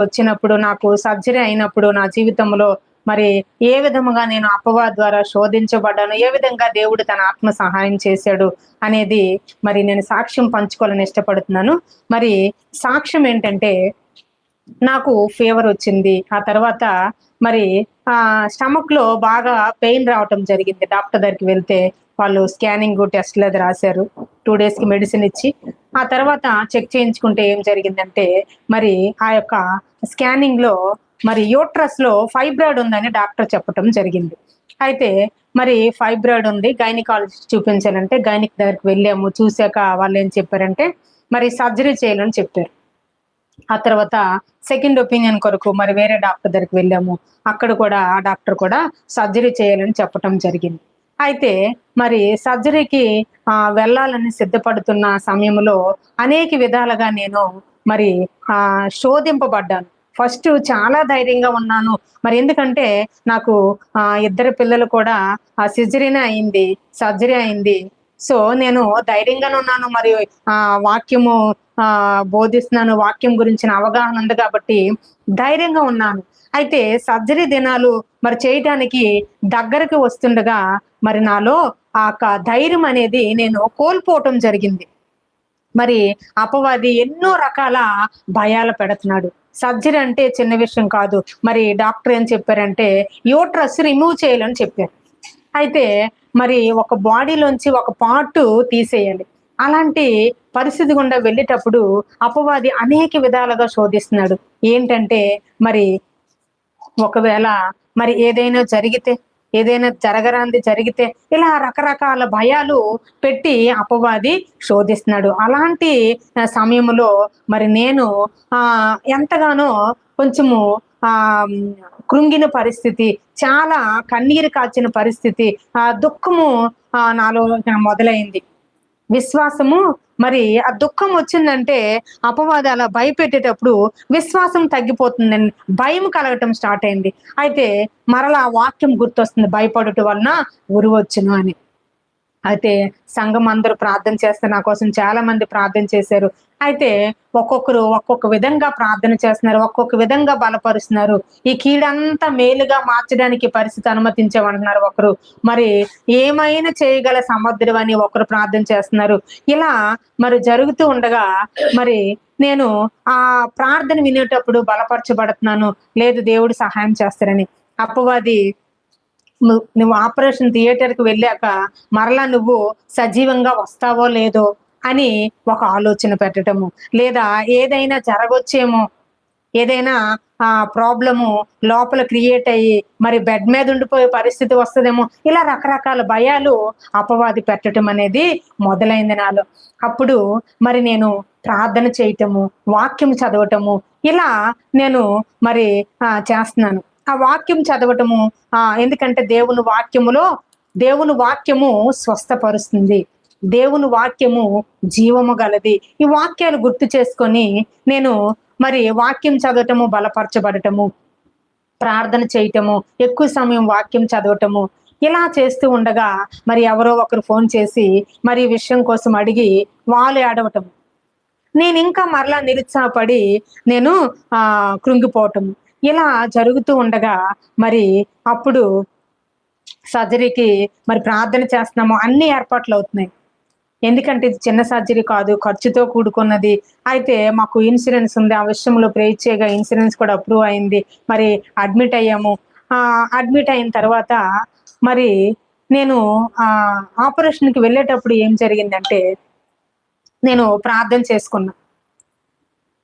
వచ్చినప్పుడు నాకు సర్జరీ అయినప్పుడు నా జీవితంలో మరి ఏ విధముగా నేను అపవా ద్వారా శోధించబడ్డాను ఏ విధంగా దేవుడు తన ఆత్మ సహాయం చేశాడు అనేది మరి నేను సాక్ష్యం పంచుకోవాలని ఇష్టపడుతున్నాను. మరి సాక్ష్యం ఏంటంటే నాకు ఫీవర్ వచ్చింది. ఆ తర్వాత మరి ఆ స్టమక్లో బాగా పెయిన్ రావటం జరిగింది. డాక్టర్ దగ్గరికి వెళ్తే వాళ్ళు స్కానింగ్ టెస్ట్లు అది రాశారు. టూ డేస్కి మెడిసిన్ ఇచ్చి ఆ తర్వాత చెక్ చేయించుకుంటే ఏం జరిగిందంటే మరి ఆ యొక్క స్కానింగ్లో మరి యూట్రస్లో ఫైబ్రాయిడ్ ఉందని డాక్టర్ చెప్పటం జరిగింది. అయితే మరి ఫైబ్రాయిడ్ ఉంది గైనికాలజిస్ట్ చూపించాలంటే గైనిక్ దగ్గరికి వెళ్ళాము చూశాక వాళ్ళు ఏం చెప్పారంటే మరి సర్జరీ చేయాలని చెప్పారు. ఆ తర్వాత సెకండ్ ఒపీనియన్ కొరకు మరి వేరే డాక్టర్ దగ్గరికి వెళ్ళాము. అక్కడ కూడా ఆ డాక్టర్ కూడా సర్జరీ చేయాలని చెప్పటం జరిగింది. అయితే మరి సర్జరీకి ఆ, వెళ్ళాలని సిద్ధపడుతున్న సమయంలో అనేక విధాలుగా నేను మరి ఆ శోధింపబడ్డాను. ఫస్ట్ చాలా ధైర్యంగా ఉన్నాను. మరి ఎందుకంటే నాకు ఆ ఇద్దరు పిల్లలు కూడా ఆ సిజరీనే అయింది సర్జరీ అయింది. సో నేను ధైర్యంగానే ఉన్నాను. మరి ఆ వాక్యము ఆ బోధిస్తున్నాను. వాక్యం గురించిన అవగాహన ఉంది కాబట్టి ధైర్యంగా ఉన్నాను. అయితే సర్జరీ దినాలు మరి చేయటానికి దగ్గరకు వస్తుండగా మరి నాలో ఆ యొక్క ధైర్యం అనేది నేను కోల్పోవటం జరిగింది. మరి అపవాది ఎన్నో రకాల భయాలు పెడుతున్నాడు. సర్జరీ అంటే చిన్న విషయం కాదు. మరి డాక్టర్ ఏం చెప్పారంటే యూట్రస్ రిమూవ్ చేయాలని చెప్పారు. అయితే మరి ఒక బాడీలోంచి ఒక పార్ట్ తీసేయాలి. అలాంటి పరిస్థితి గుండా వెళ్ళేటప్పుడు అపవాది అనేక విధాలుగా శోధిస్తున్నాడు. ఏంటంటే మరి ఒకవేళ మరి ఏదైనా జరిగితే ఏదైనా జరగరాంది జరిగితే ఇలా రకరకాల భయాలు పెట్టి అపవాది శోధిస్తున్నాడు. అలాంటి సమయంలో మరి నేను ఆ ఎంతగానో కొంచెము ఆ కృంగిన పరిస్థితి చాలా కన్నీరు కాచిన పరిస్థితి ఆ దుఃఖము నాలో మొదలైంది. విశ్వాసము మరి ఆ దుఃఖం వచ్చిందంటే అపవాదాల భయపెట్టేటప్పుడు విశ్వాసం తగ్గిపోతుందండి భయం కలగటం స్టార్ట్ అయింది. అయితే మరలా ఆ వాక్యం గుర్తొస్తుంది. భయపడటం వలన ఉరువచ్చును అని. అయితే సంఘం అందరూ ప్రార్థన చేస్తే నా కోసం చాలా మంది ప్రార్థన చేశారు. అయితే ఒక్కొక్కరు ఒక్కొక్క విధంగా ప్రార్థన చేస్తున్నారు ఒక్కొక్క విధంగా బలపరుస్తున్నారు. ఈ కీడంతా మేలుగా మార్చడానికి పరిస్థితి అనుమతించమంటున్నారు ఒకరు. మరి ఏమైనా చేయగల సమర్థుడు అని ఒకరు ప్రార్థన చేస్తున్నారు. ఇలా మరి జరుగుతూ ఉండగా మరి నేను ఆ ప్రార్థన వినేటప్పుడు బలపరచబడుతున్నాను. లేదు దేవుడు సహాయం చేస్తారని. అప్పవాది నువ్వు ఆపరేషన్ థియేటర్కి వెళ్ళాక మరలా నువ్వు సజీవంగా వస్తావో లేదో అని ఒక ఆలోచన పెట్టడము లేదా ఏదైనా జరగొచ్చేమో ఏదైనా ఆ ప్రాబ్లము లోపల క్రియేట్ అయ్యి మరి బెడ్ మీద ఉండిపోయే పరిస్థితి వస్తుందేమో ఇలా రకరకాల భయాలు అపవాది పెట్టడం అనేది మొదలైంది నాలో. అప్పుడు మరి నేను ప్రార్థన చేయటము వాక్యం చదవటము ఇలా నేను మరి ఆ, చేస్తున్నాను. ఆ వాక్యం చదవటము ఆ ఎందుకంటే దేవుని వాక్యములో దేవుని వాక్యము స్వస్థపరుస్తుంది. దేవుని వాక్యము జీవము గలది. ఈ వాక్యాలు గుర్తు చేసుకొని నేను మరి వాక్యం చదవటము బలపరచబడటము ప్రార్థన చేయటము ఎక్కువ సమయం వాక్యం చదవటము ఇలా చేస్తూ ఉండగా మరి ఎవరో ఒకరు ఫోన్ చేసి మరి విషయం కోసం అడిగి వాళ్ళు ఆడవటము నేను ఇంకా మరలా నిరుత్సాహపడి నేను ఆ కృంగిపోవటం. ఇలా జరుగుతూ ఉండగా మరి అప్పుడు సర్జరీకి మరి ప్రార్థన చేస్తున్నాము. అన్ని ఏర్పాట్లు అవుతున్నాయి. ఎందుకంటే ఇది చిన్న సర్జరీ కాదు ఖర్చుతో కూడుకున్నది. అయితే మాకు ఇన్సూరెన్స్ ఉంది. ఆ విషయంలో ప్రే చేయగా ఇన్సూరెన్స్ కూడా అప్రూవ్ అయింది. మరి అడ్మిట్ అయ్యాము. అడ్మిట్ అయిన తర్వాత మరి నేను ఆ ఆపరేషన్కి వెళ్ళేటప్పుడు ఏం జరిగిందంటే నేను ప్రార్థన చేసుకున్నా.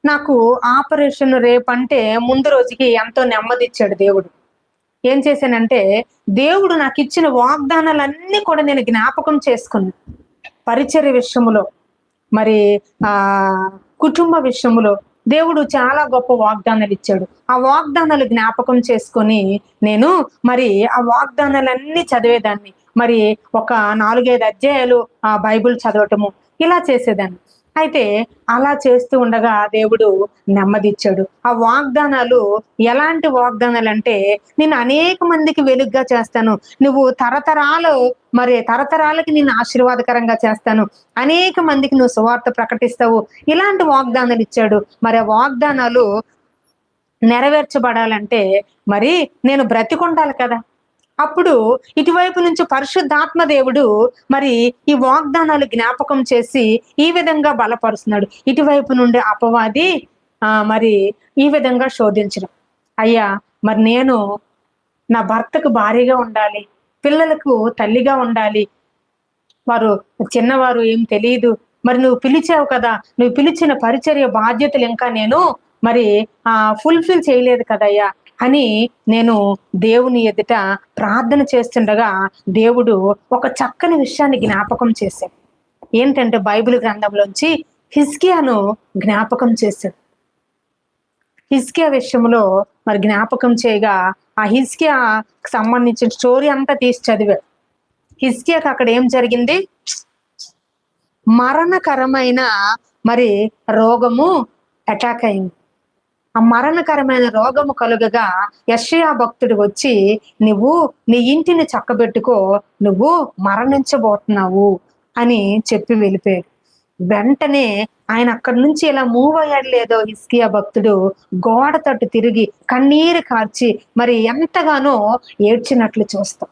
నాకు ఆపరేషన్ రేపంటే ముందు రోజుకి ఎంతో నెమ్మదిచ్చాడు దేవుడు. ఏం చేశానంటే దేవుడు నాకు ఇచ్చిన వాగ్దానాలన్నీ కూడా నేను జ్ఞాపకం చేసుకున్నాను పరిచర్య విషయములో మరి ఆ కుటుంబ విషయములో దేవుడు చాలా గొప్ప వాగ్దానాలు ఇచ్చాడు. ఆ వాగ్దానాలు జ్ఞాపకం చేసుకొని నేను మరి ఆ వాగ్దానాలన్నీ చదివేదాన్ని. మరి ఒక నాలుగైదు అధ్యాయాలు ఆ బైబిల్ చదవటము ఇలా చేసేదాన్ని. అయితే అలా చేస్తూ ఉండగా దేవుడు నెమ్మదిచ్చాడు. ఆ వాగ్దానాలు ఎలాంటి వాగ్దానాలు అంటే నేను అనేక మందికి వెలుగ్గా చేస్తాను. నువ్వు తరతరాలు మరి తరతరాలకి నేను ఆశీర్వాదకరంగా చేస్తాను. అనేక మందికి నువ్వు సువార్త ప్రకటిస్తావు. ఇలాంటి వాగ్దానాలు ఇచ్చాడు. మరి ఆ వాగ్దానాలు నెరవేర్చబడాలంటే మరి నేను బ్రతికుండాలి కదా. అప్పుడు ఇటువైపు నుంచి పరిశుద్ధాత్మ దేవుడు మరి ఈ వాగ్దానాలు జ్ఞాపకం చేసి ఈ విధంగా బలపరుస్తున్నాడు. ఇటువైపు నుండి అపవాది ఆ మరి ఈ విధంగా శోధించడం. అయ్యా మరి నేను నా భర్తకు భారీగా ఉండాలి పిల్లలకు తల్లిగా ఉండాలి. వారు చిన్నవారు ఏం తెలియదు. మరి నువ్వు పిలిచావు కదా నువ్వు పిలిచిన పరిచర్య బాధ్యతలు ఇంకా నేను మరి ఆ ఫుల్ఫిల్ చేయలేదు కదయ్యా. అని నేను దేవుని ఎదుట ప్రార్థన చేస్తుండగా దేవుడు ఒక చక్కని విషయాన్ని జ్ఞాపకం చేశాడు. ఏంటంటే బైబిల్ గ్రంథంలోంచి హిస్కియాను జ్ఞాపకం చేశాడు. హిస్కియా విషయంలో మరి జ్ఞాపకం చేయగా ఆ హిస్కియా సంబంధించిన స్టోరీ అంతా తీసి చదివాడు. హిస్కియాకి అక్కడ ఏం జరిగింది? మరణకరమైన మరి రోగము అటాక్ అయింది. ఆ మరణకరమైన రోగము కలుగగా యషయా భక్తుడు వచ్చి నువ్వు నీ ఇంటిని చక్కబెట్టుకో నువ్వు మరణించబోతున్నావు అని చెప్పి వెళ్ళిపోయాడు. వెంటనే ఆయన అక్కడి నుంచి ఇలా మూవ్ అయ్యాడు లేదో హిస్కియా భక్తుడు గోడ తట్టు తిరిగి కన్నీరు కార్చి మరి ఎంతగానో ఏడ్చినట్లు చూస్తాం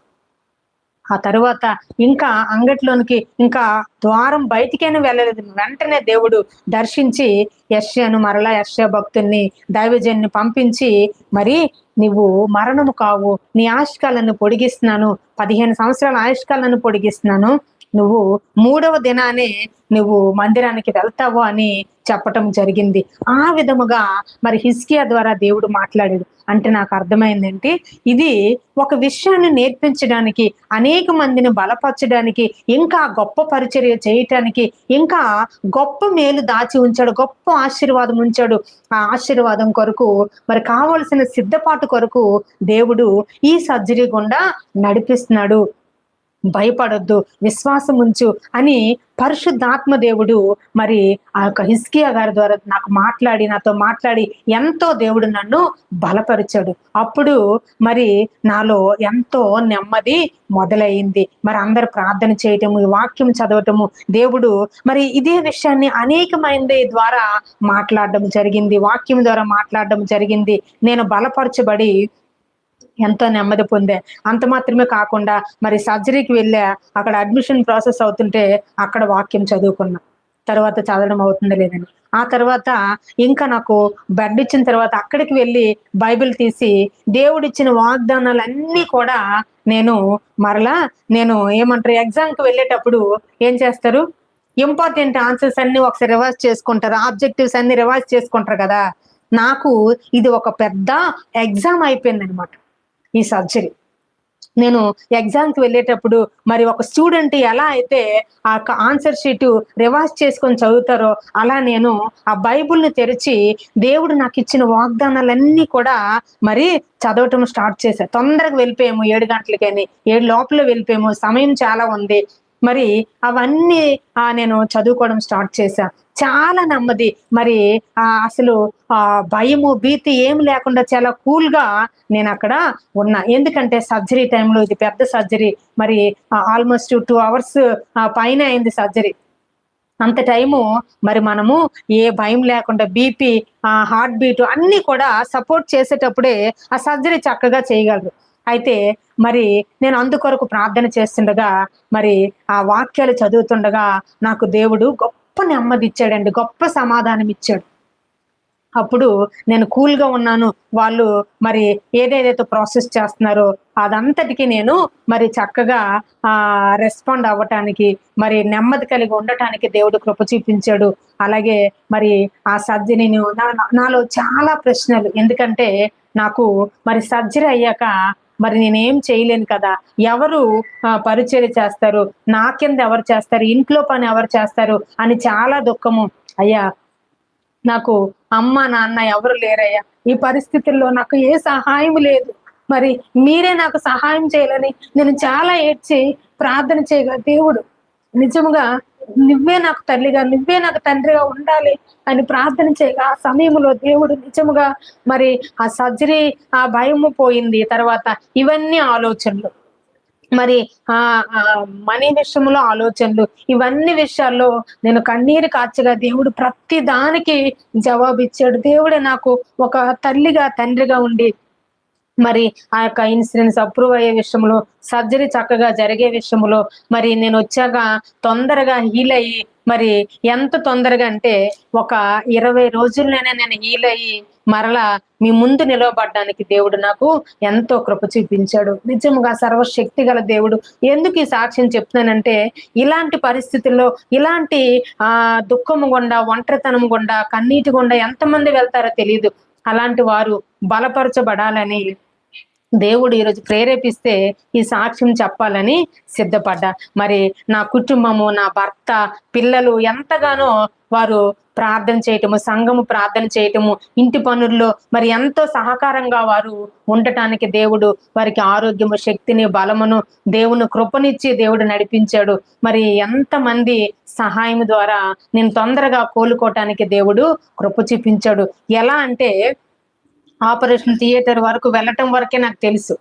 ఆ తరువాత ఇంకా అంగట్లోనికి ఇంకా ద్వారం బయటికైనా వెళ్ళలేదు. వెంటనే దేవుడు దర్శించి యశ్యను మరలా యశ్య భక్తుల్ని దైవజన్ని పంపించి మరి నువ్వు మరణము కావు. నీ ఆయుష్కాలను పొడిగిస్తున్నాను. పదిహేను సంవత్సరాల ఆయుష్కాలను పొడిగిస్తున్నాను. నువ్వు మూడవ దినానే నువ్వు మందిరానికి వెళ్తావు అని చెప్పటం జరిగింది. ఆ విధముగా మరి హిస్కియా ద్వారా దేవుడు మాట్లాడాడు. అంటే నాకు అర్థమైందంటే? ఇది ఒక విషయాన్ని నేర్పించడానికి అనేక మందిని బలపరచడానికి ఇంకా గొప్ప పరిచర్య చేయటానికి ఇంకా గొప్ప మేలు దాచి ఉంచాడు గొప్ప ఆశీర్వాదం ఉంచాడు. ఆ ఆశీర్వాదం కొరకు మరి కావలసిన సిద్ధపాటు కొరకు దేవుడు ఈ సర్జరీ గుండా నడిపిస్తున్నాడు. భయపడొద్దు విశ్వాసం ఉంచు అని పరిశుద్ధాత్మ దేవుడు మరి ఆ యొక్క హిస్కియా గారి ద్వారా నాకు మాట్లాడి నాతో మాట్లాడి ఎంతో దేవుడు నన్ను బలపరిచాడు. అప్పుడు మరి నాలో ఎంతో నెమ్మది మొదలైంది. మరి అందరు ప్రార్థన చేయటము ఈ వాక్యం చదవటము దేవుడు మరి ఇదే విషయాన్ని అనేకమైనది ద్వారా మాట్లాడడం జరిగింది వాక్యం ద్వారా మాట్లాడడం జరిగింది. నేను బలపరచబడి ఎంతో నెమ్మది పొందే. అంత మాత్రమే కాకుండా మరి సర్జరీకి వెళ్ళా అక్కడ అడ్మిషన్ ప్రాసెస్ అవుతుంటే అక్కడ వాక్యం చదువుకున్నా. తర్వాత చదవడం అవుతుందా లేదని. ఆ తర్వాత ఇంకా నాకు బెడ్ ఇచ్చిన తర్వాత అక్కడికి వెళ్ళి బైబిల్ తీసి దేవుడిచ్చిన వాగ్దానాలన్నీ కూడా నేను మరలా నేను ఏమంటారు ఎగ్జామ్కి వెళ్ళేటప్పుడు ఏం చేస్తారు? ఇంపార్టెంట్ ఆన్సర్స్ అన్ని ఒకసారి రివర్స్ చేసుకుంటారు. ఆబ్జెక్టివ్స్ అన్ని రివర్స్ చేసుకుంటారు కదా. నాకు ఇది ఒక పెద్ద ఎగ్జామ్ అయిపోయింది అనమాట ఈ సర్జరీ నేను ఎగ్జామ్కి వెళ్ళేటప్పుడు మరి ఒక స్టూడెంట్ ఎలా అయితే ఆ ఆన్సర్ షీట్ రివాజ్ చేసుకొని చదువుతారో అలా నేను ఆ బైబుల్ని తెరిచి దేవుడు నాకు ఇచ్చిన వాగ్దానాలన్నీ కూడా మరి చదవటం స్టార్ట్ చేశాను తొందరగా వెళ్ళిపోయాము ఏడు గంటలకని. ఏడు లోపల వెళ్ళిపోయాము సమయం చాలా ఉంది. మరి అవన్నీ ఆ నేను చదువుకోవడం స్టార్ట్ చేశా. చాలా నెమ్మది. మరి ఆ అసలు ఆ భయము భీతి ఏం లేకుండా చాలా కూల్గా నేను అక్కడ ఉన్నా. ఎందుకంటే సర్జరీ టైంలో ఇది పెద్ద సర్జరీ. మరి ఆల్మోస్ట్ టూ అవర్స్ పైన అయింది సర్జరీ. అంత టైము మరి మనము ఏ భయం లేకుండా బీపీ హార్ట్ బీట్ అన్ని కూడా సపోర్ట్ చేసేటప్పుడే ఆ సర్జరీ చక్కగా చేయగలరు. అయితే మరి నేను అందుకొరకు ప్రార్థన చేస్తుండగా మరి ఆ వాక్యాలు చదువుతుండగా నాకు దేవుడు గొప్ప నెమ్మది ఇచ్చాడండి గొప్ప సమాధానం ఇచ్చాడు అప్పుడు నేను కూల్గా ఉన్నాను వాళ్ళు మరి ఏదేదైతే ప్రాసెస్ చేస్తున్నారో అదంతటికి నేను మరి చక్కగా రెస్పాండ్ అవ్వటానికి మరి నెమ్మది కలిగి ఉండటానికి దేవుడు కృప చూపించాడు. అలాగే మరి ఆ సర్జరీ నాలో చాలా ప్రశ్నలు ఎందుకంటే నాకు మరి సర్జరీ అయ్యాక మరి నేనేం చేయలేను కదా? ఎవరు పరిచర్య చేస్తారు? నా కింద ఎవరు చేస్తారు? ఇంట్లో పని ఎవరు చేస్తారు? అని చాలా దుఃఖము. అయ్యా నాకు అమ్మ నాన్న ఎవరు లేరయ్యా? ఈ పరిస్థితుల్లో నాకు ఏ సహాయం లేదు. మరి మీరే నాకు సహాయం చేయాలని నేను చాలా ఏడ్చి ప్రార్థన చేయగా దేవుడు. నిజముగా నువ్వే నాకు తల్లిగా నువ్వే నాకు తండ్రిగా ఉండాలి అని ప్రార్థన చేయగా ఆ సమయంలో దేవుడు నిజముగా మరి ఆ సర్జరీ ఆ భయము పోయింది. తర్వాత ఇవన్నీ ఆలోచనలు. మరి ఆ ఆ, మనీ విషయంలో ఆలోచనలు. ఇవన్నీ విషయాల్లో నేను కన్నీరు కాచగా దేవుడు ప్రతి దానికి జవాబు ఇచ్చాడు దేవుడే నాకు ఒక తల్లిగా తండ్రిగా ఉండి మరి ఆ యొక్క ఇన్సూరెన్స్ అప్రూవ్ అయ్యే విషయంలో సర్జరీ చక్కగా జరిగే విషయంలో మరి నేను వచ్చాక తొందరగా హీల్ అయ్యి మరి ఎంత తొందరగా అంటే ఒక ఇరవై రోజుల్లోనే నేను హీల్ అయ్యి మరలా మీ ముందు నిలవబడ్డానికి దేవుడు నాకు ఎంతో కృప చూపించాడు. నిజంగా సర్వశక్తి గల దేవుడు. ఎందుకు ఈ సాక్ష్యం చెప్తున్నానంటే ఇలాంటి పరిస్థితుల్లో ఇలాంటి ఆ దుఃఖము గుండా ఒంటరితనం గుండా కన్నీటి గుండా ఎంతమంది వెళ్తారో తెలియదు అలాంటి వారు బలపరచబడాలని దేవుడు ఈరోజు ప్రేరేపిస్తే ఈ సాక్ష్యం చెప్పాలని సిద్ధపడ్డా. మరి నా కుటుంబము నా భర్త పిల్లలు ఎంతగానో వారు ప్రార్థన చేయటము సంఘము ప్రార్థన చేయటము ఇంటి పనుల్లో మరి ఎంతో సహకారంగా వారు ఉండటానికి దేవుడు వారికి ఆరోగ్యము శక్తిని బలమును దేవుని కృపనిచ్చి దేవుడు నడిపించాడు. మరి ఎంతమంది సహాయం ద్వారా నేను తొందరగా కోలుకోవటానికి దేవుడు కృప చూపించాడు. ఎలా అంటే ఆపరేషన్ థియేటర్ వరకు వెళ్ళటం వరకే నాకు తెలుసు.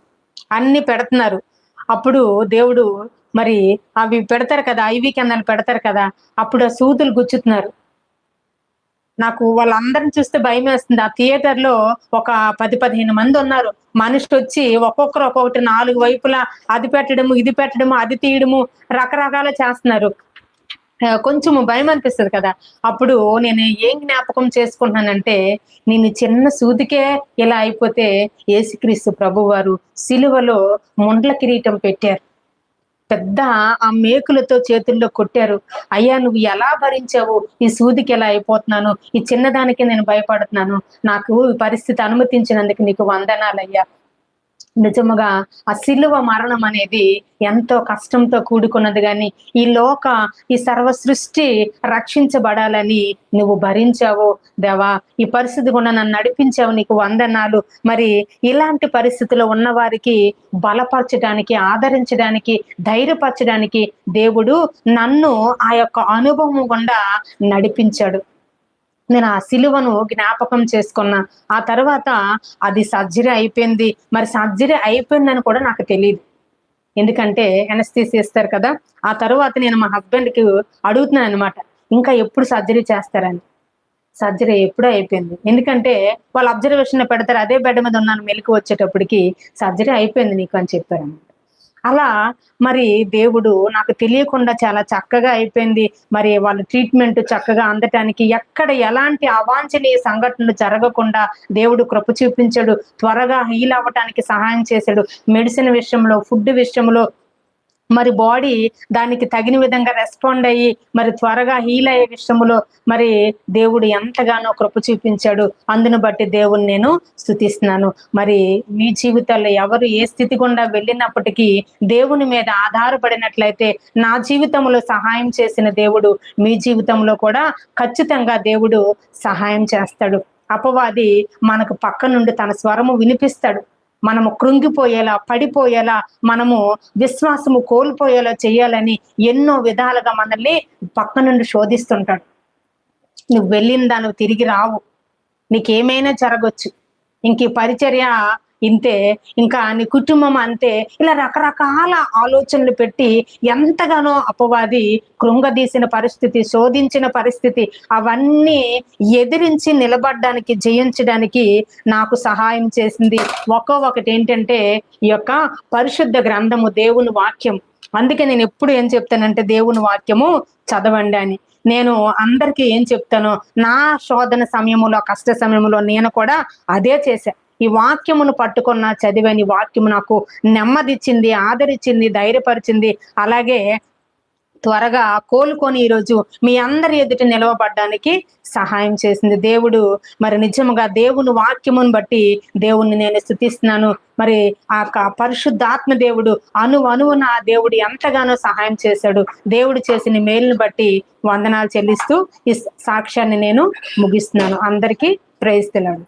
అన్ని పెడుతున్నారు. అప్పుడు దేవుడు మరి అవి పెడతారు కదా ఐవి కెందాలు పెడతారు కదా అప్పుడు ఆ సూదులు గుచ్చుతున్నారు. నాకు వాళ్ళందరిని చూస్తే భయం వేస్తుంది ఆ థియేటర్లో ఒక పది పదిహేను మంది ఉన్నారు. మనిషి వచ్చి ఒక్కొక్కరు ఒక్కొక్కటి నాలుగు వైపులా అది పెట్టడము ఇది పెట్టడము అది తీయడము రకరకాల చేస్తున్నారు. కొంచెము భయం అనిపిస్తుంది కదా. అప్పుడు నేను ఏం జ్ఞాపకం చేసుకుంటున్నానంటే నేను చిన్న సూదికే ఇలా అయిపోతే ఏసుక్రీస్తు ప్రభు వారు సిలువలో ముండ్ల కిరీటం పెట్టారు. పెద్ద ఆ మేకులతో చేతుల్లో కొట్టారు. అయ్యా నువ్వు ఎలా భరించావు? ఈ సూదికి ఎలా అయిపోతున్నాను? ఈ చిన్నదానికి నేను భయపడుతున్నాను. నాకు ఈ పరిస్థితి అనుమతించినందుకు నీకు వందనాలయ్యా. నిజముగా ఆ సిలువ మరణం అనేది ఎంతో కష్టంతో కూడుకున్నది కానీ ఈ లోక ఈ సర్వ సృష్టి రక్షించబడాలని నువ్వు భరించావు. దేవా ఈ పరిస్థితి కూడా నన్ను నడిపించావు నీకు వందనాలు. మరి ఇలాంటి పరిస్థితిలో ఉన్న వారికి బలపరచడానికి ఆదరించడానికి ధైర్యపరచడానికి దేవుడు నన్ను ఆ యొక్క అనుభవం గుండా నడిపించాడు. నేను ఆ సిలువను జ్ఞాపకం చేసుకున్నా. ఆ తర్వాత అది సర్జరీ అయిపోయింది. మరి సర్జరీ అయిపోయిందని కూడా నాకు తెలియదు ఎందుకంటే ఎనస్థీసి ఇస్తారు కదా ఆ తర్వాత నేను మా హస్బెండ్కి కి అడుగుతున్నాను అనమాట ఇంకా ఎప్పుడు సర్జరీ చేస్తారని? సర్జరీ ఎప్పుడో అయిపోయింది. ఎందుకంటే వాళ్ళు అబ్జర్వేషన్ పెడతారు అదే బెడ్ మీద ఉన్నాను మెలకు వచ్చేటప్పటికి సర్జరీ అయిపోయింది నీకు అని చెప్పారు అన్నమాట అలా మరి దేవుడు నాకు తెలియకుండా చాలా చక్కగా అయిపోయింది. మరి వాళ్ళ ట్రీట్మెంట్ చక్కగా అందటానికి ఎక్కడ ఎలాంటి అవాంఛనీయ సంఘటనలు జరగకుండా దేవుడు కృప చూపించాడు. త్వరగా హీల్ అవ్వటానికి సహాయం చేశాడు. మెడిసిన్ విషయంలో ఫుడ్ విషయంలో మరి బాడీ దానికి తగిన విధంగా రెస్పాండ్ అయ్యి మరి త్వరగా హీల్ అయ్యే విషయంలో మరి దేవుడు ఎంతగానో కృప చూపించాడు. అందును బట్టి దేవుని నేను స్థుతిస్తున్నాను మరి మీ జీవితాల్లో ఎవరు ఏ స్థితి గుండా వెళ్ళినప్పటికీ దేవుని మీద ఆధారపడినట్లయితే నా జీవితంలో సహాయం చేసిన దేవుడు మీ జీవితంలో కూడా ఖచ్చితంగా దేవుడు సహాయం చేస్తాడు. అపవాది మనకు పక్క నుండి తన స్వరము వినిపిస్తాడు. మనము కృంగిపోయేలా పడిపోయేలా మనము విశ్వాసము కోల్పోయేలా చేయాలని ఎన్నో విధాలుగా మనల్ని పక్క నుండి శోధిస్తుంటాడు. నువ్వు వెళ్ళిన దాన్ని తిరిగి రావు. నీకేమైనా జరగచ్చు. ఇంక ఈ పరిచర్య ఇంతే ఇంకా నీ కుటుంబం అంతే. ఇలా రకరకాల ఆలోచనలు పెట్టి ఎంతగానో అపవాది కృంగదీసిన పరిస్థితి శోధించిన పరిస్థితి అవన్నీ ఎదిరించి నిలబడడానికి జయించడానికి నాకు సహాయం చేసింది. ఒక్కో ఒకటి ఏంటంటే ఈ యొక్క పరిశుద్ధ గ్రంథము దేవుని వాక్యం. అందుకే నేను ఎప్పుడు ఏం చెప్తానంటే దేవుని వాక్యము చదవండి అని. నేను అందరికీ ఏం చెప్తాను నా శోధన సమయంలో కష్ట సమయంలో నేను కూడా అదే చేశా. ఈ వాక్యమును పట్టుకున్న చదివని వాక్యము నాకు నెమ్మదిచ్చింది ఆదరించింది ధైర్యపరిచింది. అలాగే త్వరగా కోలుకొని ఈరోజు మీ అందరి ఎదుట నిలవబడ్డానికి సహాయం చేసింది. దేవుడు మరి నిజముగా దేవుని వాక్యమును బట్టి దేవుణ్ణి నేను స్థుతిస్తున్నాను. మరి ఆ యొక్క పరిశుద్ధాత్మ దేవుడు అను అనువున ఆ దేవుడు ఎంతగానో సహాయం చేశాడు. దేవుడు చేసిన మేలును బట్టి వందనాలు చెల్లిస్తూ ఈ సాక్ష్యాన్ని నేను ముగిస్తున్నాను. అందరికీ ప్రేయిస్తున్నాను